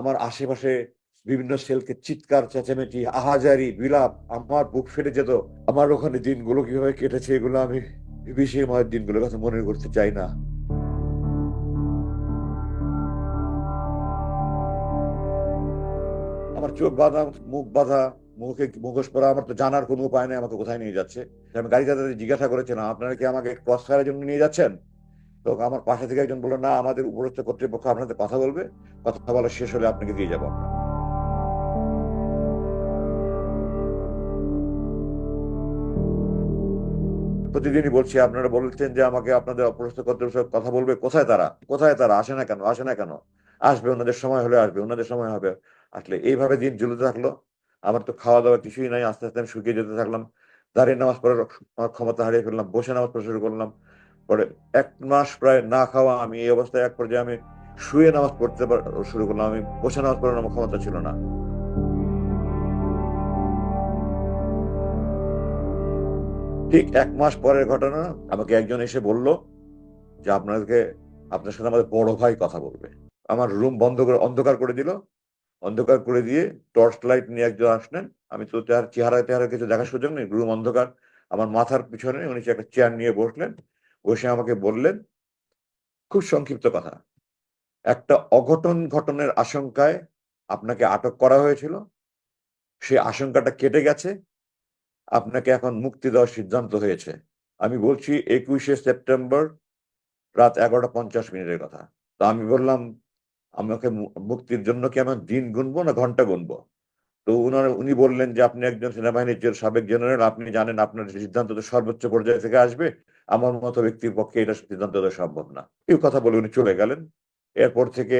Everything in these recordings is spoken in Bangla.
আমার আশেপাশে বিভিন্ন সেলকে চিৎকার, চেঁচামেচি, আহাজারি, বিলাপ, আমার বুক ফেটে যেত। আমার ওখানে দিনগুলো কীভাবে কেটেছে এগুলো আমি বিশেষ মায়ের দিনগুলোর কথা মনে করতে চাই না। আমার চোখ বাঁধা, মুখ বাঁধা, মুখে মুখোশ পরা আমার তো জানার কোনো উপায় নেই, আমাকে কোথায় নিয়ে যাচ্ছে? আমি গাড়ি তাদের জিজ্ঞাসা করেছিলাম, আপনারা কি আমাকে ক্রস ফায়ারের জন্য নিয়ে যাচ্ছেন? তো আমার পাশে থেকে একজন বলল, না, আমাদের উপরস্থ কর্তৃপক্ষ আপনাদের কথা বলবে। কথা বলা শেষ হলে আপনাকে দিয়ে যাব আমরা। প্রতিদিনই বলছি, আপনারা বলছেন যে আমাকে আপনাদের অপরস্থ কর্তৃপক্ষ কথা বলবে। কোথায় তারা? কোথায় তারা? আসে না কেন? আসে না কেন? আসবে, ওনাদের সময় হলে আসবে, ওনাদের সময় হবে। আসলে এইভাবে দিন ঝুলতে থাকল। আমার তো খাওয়া দাওয়া কিছুই নাই, আস্তে আস্তে আমি শুকিয়ে যেতে থাকলাম। দাঁড়িয়ে নামাজ পড়ার ক্ষমতা হারিয়ে ফেললাম, বসে নামাজ পড়া শুরু করলাম। পরে এক মাস প্রায় না খাওয়া, আমি এই অবস্থায় এক পর্যায়ে আমি শুয়ে নামাজ পড়তে শুরু করলাম। আমি বসে নামাজ পড়ার আমার ক্ষমতা ছিল না। ঠিক এক মাস পরের ঘটনা, আমাকে একজন এসে বলল যে আপনাদেরকে আপনার সাথে আমাদের বড় ভাই কথা বলবে। আমার রুম বন্ধ করে অন্ধকার করে দিল। অন্ধকার করে দিয়ে টর্চ লাইট নিয়ে একজন আসলেন। আমি তো চেহারা চেহারা কিছু দেখার সুযোগ নেই, রুম অন্ধকার। আমার মাথার পিছনে উনি একটা চেয়ার নিয়ে বসলেন বসে আমাকে বললেন, খুব সংক্ষিপ্ত কথা। একটা অঘটন ঘটনের আশঙ্কায় আপনাকে আটক করা হয়েছিল। সেই আশঙ্কাটা কেটে গেছে। আপনাকে এখন মুক্তি দেওয়ার সিদ্ধান্ত হয়েছে। আমি বলছি, একুশে সেপ্টেম্বর রাত এগারোটা পঞ্চাশ মিনিটের কথা। তো আমি বললাম, আমাকে মুক্তির জন্য কি আমার দিন গুনবো না ঘণ্টা গুনবো? তো উনার, উনি বললেন যে, আপনি একজন সেনাবাহিনীর সাবেক জেনারেল, আপনি জানেন আপনার সিদ্ধান্ত তো সর্বোচ্চ পর্যায়ে থেকে আসবে। আমার মতো ব্যক্তির পক্ষে এটা সিদ্ধান্ত দেওয়া সম্ভব না। এই কথা বলে উনি চলে গেলেন। এরপর থেকে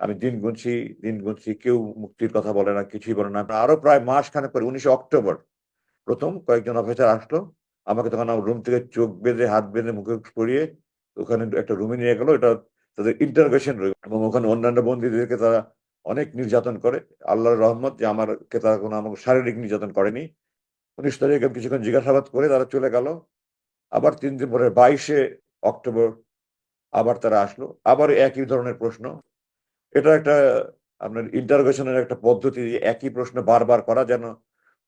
আমি দিন গুনছি দিন গুনছি, কেউ মুক্তির কথা বলে না, কিছুই বলে না। আরও প্রায় মাস খানেক পরে, উনিশে অক্টোবর, প্রথম কয়েকজন অফিসার আসলো। আমাকে তখন আমার রুম থেকে চোখ বেঁধে, হাত বেঁধে, মুখে পরিয়ে ওখানে একটা রুমে নিয়ে গেলো। এটা তাদের ইন্টারভেশন রুম এবং ওখানে অন্যান্য বন্দীদেরকে তারা অনেক নির্যাতন করে। আল্লাহর রহমত যে আমারকে তারা কোনো আমাকে শারীরিক নির্যাতন করেনি। উনিশ তারিখে কিছুক্ষণ জিজ্ঞাসাবাদ করে তারা চলে গেল। আবার তিন দিন পরে বাইশে অক্টোবর আবার তারা আসলো। আবার একই ধরনের প্রশ্ন। এটা একটা আপনার ইন্টারোগেশনের একটা পদ্ধতি একই প্রশ্ন বারবার করা যেন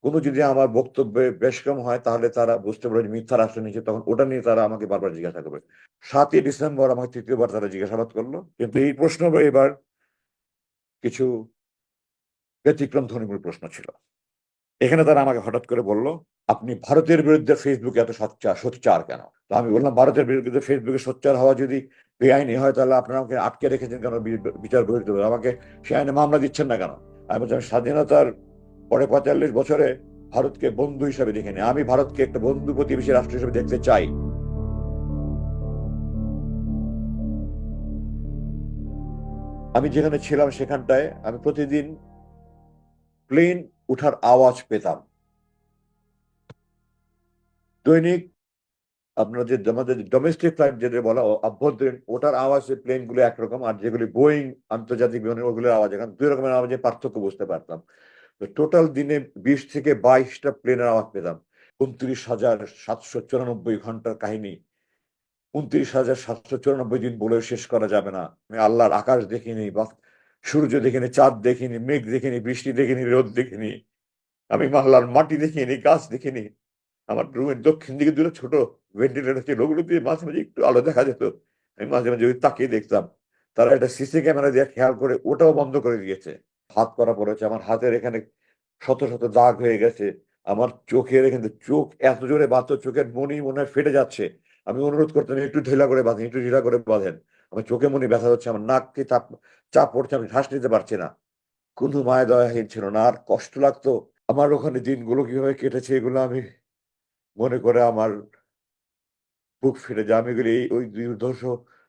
কোনো যদি আমার বক্তব্যে বেশ কম হয় তাহলে তারা বুঝতে পারে যে মিথ্যা রাষ্ট্র নিচ্ছে তখন ওটা নিয়ে তারা আমাকে বারবার জিজ্ঞাসা করবে। সাতই ডিসেম্বর আমাকে তৃতীয়বার তারা জিজ্ঞাসাবাদ করল। কিন্তু এই প্রশ্ন এবার কিছু ব্যতিক্রম ধর্মীয় প্রশ্ন ছিল। এখানে তারা আমাকে হঠাৎ করে বলল আপনি ভারতের বিরুদ্ধে ফেসবুকে এত সোচ্চার সোচ্চার কেন? তো আমি বললাম, ভারতের বিরুদ্ধে ফেসবুকে সোচ্চার হওয়া যদি বেআইনি হয়, তাহলে আপনারা আমাকে আটকে রেখেছেন কেন? বিচার বহির্ভূত আমাকে সে আইনে মামলা দিচ্ছেন না কেন? আমি বলছিলাম স্বাধীনতার পরে পঁয়তাল্লিশ বছরে ভারতকে বন্ধু হিসাবে দেখিনি। আমি ভারতকে একটা বন্ধু প্রতিবেশী রাষ্ট্র হিসেবে দেখতে চাই। আমি যেখানে ছিলাম সেখানটায় আমি প্রতিদিন প্লেন উঠার আওয়াজ পেতাম। দৈনিক আপনার যে আমাদের ডোমেস্টিক ফ্লাইট যেটা বলা ও আভ্যন্তরীণ ওটার আওয়াজ প্লেনগুলো একরকম আর যেগুলি বোয়িং আন্তর্জাতিক বিমানের, ওগুলোর আওয়াজ, এখন দুই রকমের আওয়াজে পার্থক্য বুঝতে পারতাম। তো টোটাল দিনে বিশ থেকে বাইশটা প্লেনের আওয়াজ পেতাম। উনত্রিশ হাজার সাতশো চুরানব্বই ঘণ্টার কাহিনী। উনত্রিশ হাজার সাতশো চুরানব্বই দিন বলেও শেষ করা যাবে না। আমি আল্লাহর আকাশ দেখিনি, বা সূর্য দেখিনি, চাঁদ দেখিনি, মেঘ দেখিনি, বৃষ্টি দেখিনি, রোদ দেখিনি। আমি আল্লাহর মাটি দেখিনি, গাছ দেখিনি। আমার রুমের দক্ষিণ দিকে দুটো ছোট ভেন্টিলেটর ছিল ওগুলো দিয়ে মাঝে মাঝে একটু আলো দেখা যেত। আমি মাঝে মাঝে ওই তাকিয়ে দেখতাম। তারা একটা সিসি ক্যামেরা দিয়ে খেয়াল করে ওটাও বন্ধ করে দিয়েছে। হাত করা পড়েছে আমার হাতের এখানে শত শত দাগ হয়ে গেছে। আমার চোখের এখানে চোখ এত জোরে বাঁধতো, চোখের মনি মনে হয় ফেটে যাচ্ছে। আমি অনুরোধ করতাম, একটু ঢিলা করে বাঁধেন, একটু ঢিলা করে বাঁধেন। আমার চোখে মনি ব্যথা হচ্ছে, আমার নাককে চাপ চাপ পড়ছে, আমি শ্বাস নিতে পারছি না। কোনো মায়া দয়াহীন ছিল না, আর কষ্ট লাগতো। আমার ওখানে দিনগুলো কীভাবে কেটেছে এগুলো আমি মনে করে আমার বুক ফিরে যায়। আমি এই- ওই দুর্ধর্ষ,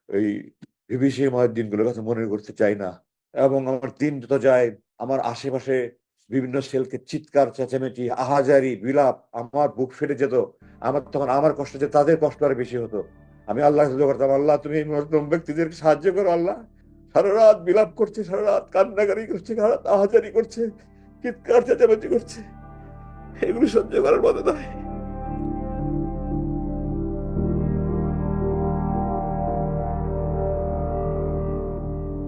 এই বিভীষিকাময় দিনগুলোর কথা মনে করতে চাই না। এবং আমার দিন যত যায়, আমার আশেপাশে বিভিন্ন সেলকে চিৎকার, চেঁচামেচি, আহাজারি, বিলাপ, আমার বুক ফেটে যেত। আমার তখন আমার কষ্ট যে তাদের কষ্ট আর বেশি হতো। আমি আল্লাহ করতাম, আল্লাহ, তুমি ব্যক্তিদেরকে সাহায্য করো, আল্লাহ। সারা রাত বিলাপ করছে, সারা রাত কান্নাকারি করছে, সারা রাত আহাজারি করছে, চিৎকার, চেঁচামেচি করছে। এগুলো সহ্য করার মতো নয়।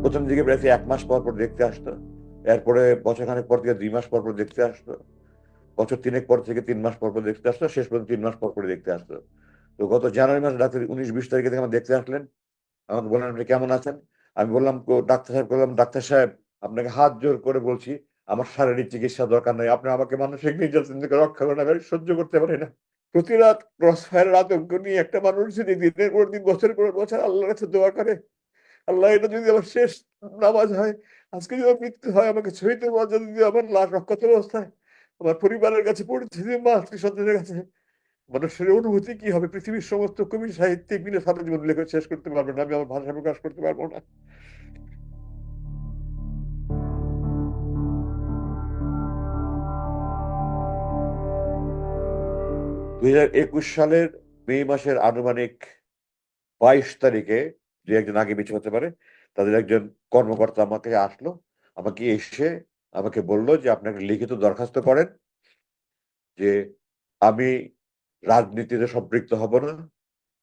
প্রথম দিকে প্রায় এক মাস পর পর দেখতে আসতো। এরপরে বছরখানেক পর থেকে দুই মাস পর পর দেখতে আসতো। বছর তিনেক পর থেকে তিন মাস পর পর দেখতে আসতো, শেষ পর্যন্ত তিন মাস পর পর দেখতে আসতো। তো গত জানুয়ারি মাসে ডাক্তার উনিশ বিশ তারিখে থেকে আমার দেখতে আসলেন। আমাকে বললেন, আপনি কেমন আছেন? আমি বললাম, "কো- ডাক্তার সাহেব বললাম, ডাক্তার সাহেব, আপনাকে হাত জোর করে বলছি, আমার শারীরিক চিকিৎসা দরকার নেই। আপনি আমাকে মানসিক নির্যাতন থেকে রক্ষা করেন, আমি সহ্য করতে পারি না। প্রতি রাত ক্রস আতঙ্ক নিয়ে একটা মানুষ দিনের পর দিন, বছরের পর বছর আল্লাহর কাছে দোয়া করে আল্লাহ, এটা যদি আমার শেষ নামাজ হয়, আজকে যদি মৃত্যু হয়, আমাকে ছবিতে মর্যাদা যদি আমার লাশ রক্ষত অবস্থায় আমার পরিবারের কাছে পরিচিতি মা আত্মীয় স্বজনের কাছে, মানুষের অনুভূতি কি হবে? পৃথিবীর সমস্ত কবি সাহিত্যিক মিলে সারা জীবন লেখা শেষ করতে পারবে না, আমি আমার ভাষা প্রকাশ করতে পারব না। দুই হাজার একুশ সালের মে মাসের আনুমানিক বাইশ তারিখে দু একজন আগে পিছু হতে পারে, তাদের একজন কর্মকর্তা আমাকে আসলো, আমাকে এসে আমাকে বলল যে আপনাকে লিখিত দরখাস্ত করেন যে, আমি রাজনীতিতে সম্পৃক্ত হব না,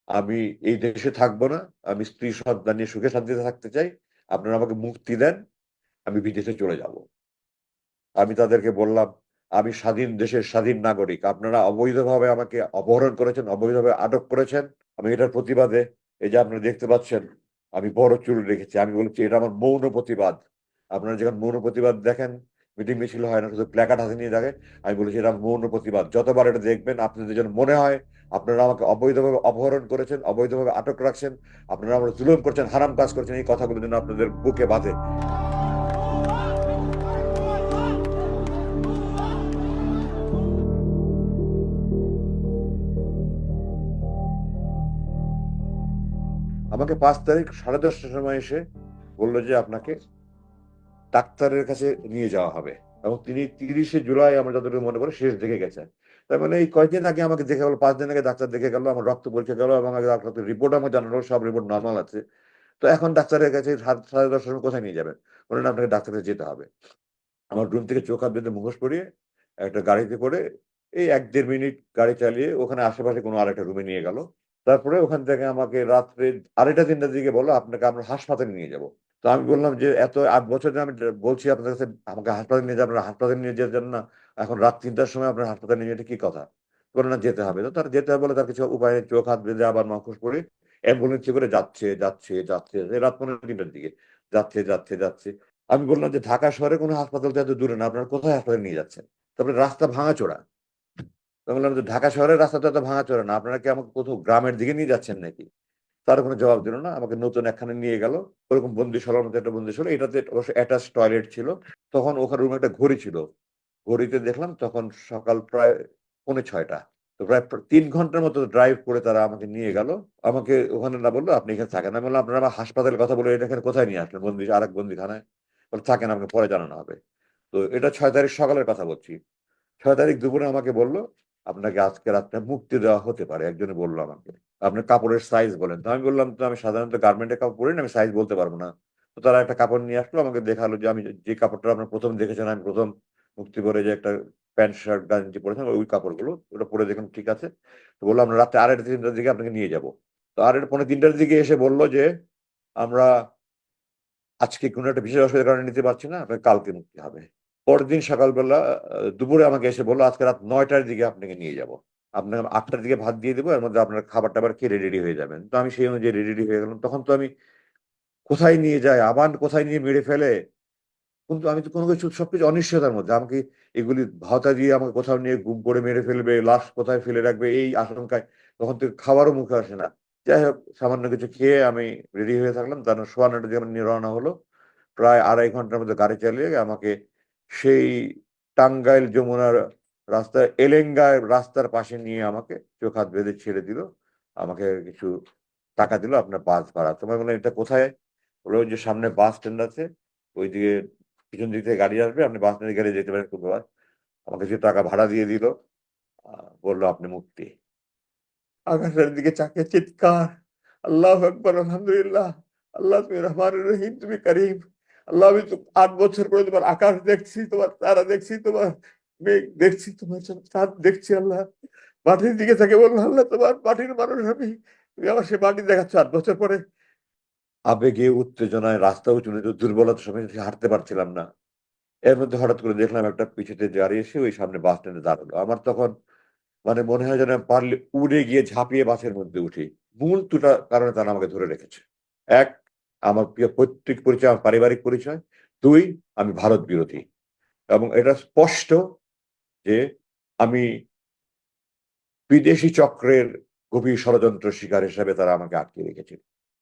আমি এই দেশে থাকব না, আমি স্ত্রী সন্তান নিয়ে সুখে শান্তিতে থাকতে চাই, আপনারা আমাকে মুক্তি দেন, আমি বিদেশে চলে যাব। আমি তাদেরকে বললাম, আমি স্বাধীন দেশের স্বাধীন নাগরিক, আপনারা অবৈধভাবে আমাকে অপহরণ করেছেন, অবৈধভাবে আটক করেছেন, আমি এটার প্রতিবাদে এই যে আপনারা দেখতে পাচ্ছেন, আমি বড় চুল রেখেছি আমি বলছি, এটা আমার মৌন প্রতিবাদ। আপনারা যখন মৌন প্রতিবাদ দেখেন, মিটিং মিছিল হয় না, শুধু প্ল্যাকার্ড হাতে নিয়ে দেখে আমি বলেছি, এটা মৌন প্রতিবাদ। যতবার এটা দেখবেন, আপনাদের যেন মনে হয়, আপনারা আমাকে অবৈধভাবে অপহরণ করেছেন, অবৈধভাবে আটক রাখছেন, আপনারা আমার জুলুম করছেন, হারাম কাজ করছেন, এই কথাগুলো যেন আপনাদের বুকে বাঁধে। আমাকে পাঁচ তারিখ সাড়ে দশটার সময় এসে বলল যে আপনাকে ডাক্তারের কাছে নিয়ে যাওয়া হবে। এবং তিনি তিরিশে জুলাই আমার যতটুকু মনে পড়ে শেষ দেখে গেছেন। তার মানে এই কয়েকদিন আগে আমাকে দেখে গেলো, পাঁচ দিন আগে ডাক্তার দেখে গেল, আমার রক্ত পরীক্ষা গেল এবং ডাক্তার রিপোর্ট আমাকে জানালো, সব রিপোর্ট নর্মাল আছে। তো এখন ডাক্তারের কাছে সাড়ে সাড়ে দশটার সময় কোথায় নিয়ে যাবেন? বললেন আপনাকে ডাক্তারের যেতে হবে। আমার রুম থেকে চোখ হাত বেঁধে মুখোশ পরিয়ে একটা গাড়িতে করে এই এক দেড় মিনিট গাড়ি চালিয়ে ওখানে আশেপাশে কোনো আরেকটা রুমে নিয়ে গেল। তারপরে ওখান থেকে আমাকে রাত্রে আড়াইটা, তিনটার দিকে বলল, আপনাকে আমরা হাসপাতালে নিয়ে যাব। তো আমি বললাম যে, এত আট বছর আমি বলছি আপনার কাছে, আমাকে হাসপাতালে নিয়ে যাবেন হাসপাতালে নিয়ে যেতেন না। এখন রাত তিনটার সময় আপনার হাসপাতালে নিয়ে কি কথা? বলে না, যেতে হবে। তো তার যেতে হবে বলে তার কিছু উপায় চোখ, হাত বেঁধে আবার মুখোশ পরে অ্যাম্বুলেন্সে করে যাচ্ছে যাচ্ছে যাচ্ছে রাত পনেরো তিনটার দিকে, যাচ্ছে যাচ্ছে যাচ্ছে। আমি বললাম যে, ঢাকা শহরে কোনো হাসপাতাল তো এত দূরে না, আপনারা কোথায় হাসপাতালে নিয়ে যাচ্ছেন? তারপরে রাস্তা ভাঙাচোরা। বললাম যে ঢাকা শহরের রাস্তাটা তো এত ভাঙাচোরা না। আপনারা কি আমাকে কোথাও গ্রামের দিকে নিয়ে যাচ্ছেন নাকি? তার কোনো জবাব দিল না। আমাকে নতুন একখানে নিয়ে গেল। ওরকম বন্দিশালার মতো একটা বন্দিশাল। এটাতে অবশ্য অ্যাটাচ টয়লেট ছিল। তখন ওখানে রুমে একটা ঘড়ি ছিল। ঘড়িতে দেখলাম তখন সকাল প্রায় পৌনে ছয়টা। তো প্রায় তিন ঘণ্টার মতো ড্রাইভ করে তারা আমাকে নিয়ে গেল। আমাকে ওখানে না বলল, আপনি এখানে থাকেন আমি বললাম, আপনারা আমার হাসপাতালের কথা বলে এটা এখানে কোথায় নিয়ে আসলেন? বন্দি আর এক বন্দিখানায়। বলে, থাকেন, আমাকে পরে জানানো হবে। তো এটা ছয় তারিখ সকালের কথা বলছি। ছয় তারিখ দুপুরে আমাকে বলল আপনাকে আজকে রাত্রে মুক্তি দেওয়া হতে পারে। একজনে বলল আমাকে। আপনার কাপড়ের সাইজ বলেন। তো আমি বললাম, তো আমি সাধারণত গার্মেন্টের কাপড় পরি না, আমি সাইজ বলতে পারব না। তো তারা একটা কাপড় নিয়ে আসলো, আমাকে দেখাল যে আমি যে কাপড়টা আপনার প্রথম দেখেছেন, আমি প্রথম মুক্তি করে যে একটা প্যান্ট, শার্ট, গাঞ্জি পরেছেন ওই কাপড়গুলো, ওটা পরে দেখুন ঠিক আছে। তো বললাম আমরা রাত্রে আড়াইটা তিনটার দিকে আপনাকে নিয়ে যাব। তো আড়াইটা পনেরো তিনটার দিকে এসে বলল যে, আমরা আজকে কোনো একটা বিশেষ অসুবিধার কারণে নিতে পারছি না আপনাকে কালকে মুক্তি হবে। পরের দিন সকালবেলা দুপুরে আমাকে এসে বলল, আজকে রাত নয়টার দিকে আপনাকে নিয়ে যাব। আপনাকে আটটার দিকে ভাত দিয়ে দেবো, এর মধ্যে আপনার খাবার টাবার খেয়ে রেডি হয়ে যাবেন। তো আমি সেই অনুযায়ী রেডি হয়ে গেলাম। তখন তো আমি কোথায় নিয়ে যায় আবার কোথায় নিয়ে মেরে ফেলে? কিন্তু আমি তো কোনো কিছু, সবকিছু অনিশ্চয়তার মধ্যে। আমাকে এগুলি ভাওতা দিয়ে আমাকে কোথাও নিয়ে গুম করে মেরে ফেলবে, লাশ কোথায় ফেলে রাখবে, এই আশঙ্কায় তখন তো খাবারও মুখে আসে না। যাই হোক, সামান্য কিছু খেয়ে আমি রেডি হয়ে থাকলাম। তার সোয়া নটা দিয়ে আমার রওনা হলো। প্রায় আড়াই ঘণ্টার মধ্যে গাড়ি চালিয়ে আমাকে সেই টাঙ্গাইল যমুনার রাস্তা এলেঙ্গায় রাস্তার পাশে নিয়ে আমাকে চোখ হাত বেঁধে ছেড়ে দিল। আমাকে কিছু টাকা দিল, আপনার বাস ভাড়া। তোমার বললাম, এটা কোথায়? ওই যে সামনে বাস স্ট্যান্ড আছে, ওইদিকে পিছন দিক থেকে গাড়ি আসবে, আপনি বাস স্ট্যান্ডে গেলে যেতে পারেন, খুব আমাকে কিছু টাকা ভাড়া দিয়ে দিল বলল, আপনি মুক্তি। আকাশের দিকে চাকে চিৎকার, আল্লাহ আকবর, আলহামদুলিল্লাহ, আল্লাহ তুমি রহমান রহিম, তুমি করিম। আল্লাহ, আমি তো আট বছর পরে তোমার আকাশ দেখছি, তোমার তারা দেখছি, তোমার মেঘ দেখছি, তোমার চাঁদ দেখছি, আল্লাহ মাটির দিকে থাকে বলল আল্লাহ, তোমার মাটির মানুষ আমি তুমি আমার সে মাটি দেখাচ্ছ আট বছর পরে আবেগে, উত্তেজনায় রাস্তাও চলে যেত দুর্বলতার সময় হাঁটতে পারছিলাম না। এর মধ্যে হঠাৎ করে দেখলাম একটা পিছেতে গাড়ি এসে ওই সামনে বাস স্ট্যান্ডে দাঁড়াল। আমার তখন মানে মনে হয় যেন পারলে উড়ে গিয়ে ঝাঁপিয়ে বাসের মধ্যে উঠি। মূল দুটা কারণে তারা আমাকে ধরে রেখেছে। ১ আমার প্রিয় পৈতৃক পরিচয়, আমার পারিবারিক পরিচয়। দুই আমি ভারত বিরোধী। এবং এটা স্পষ্ট যে আমি বিদেশি চক্রের গভীর ষড়যন্ত্র শিকার হিসাবে তারা আমাকে আটকে রেখেছিল।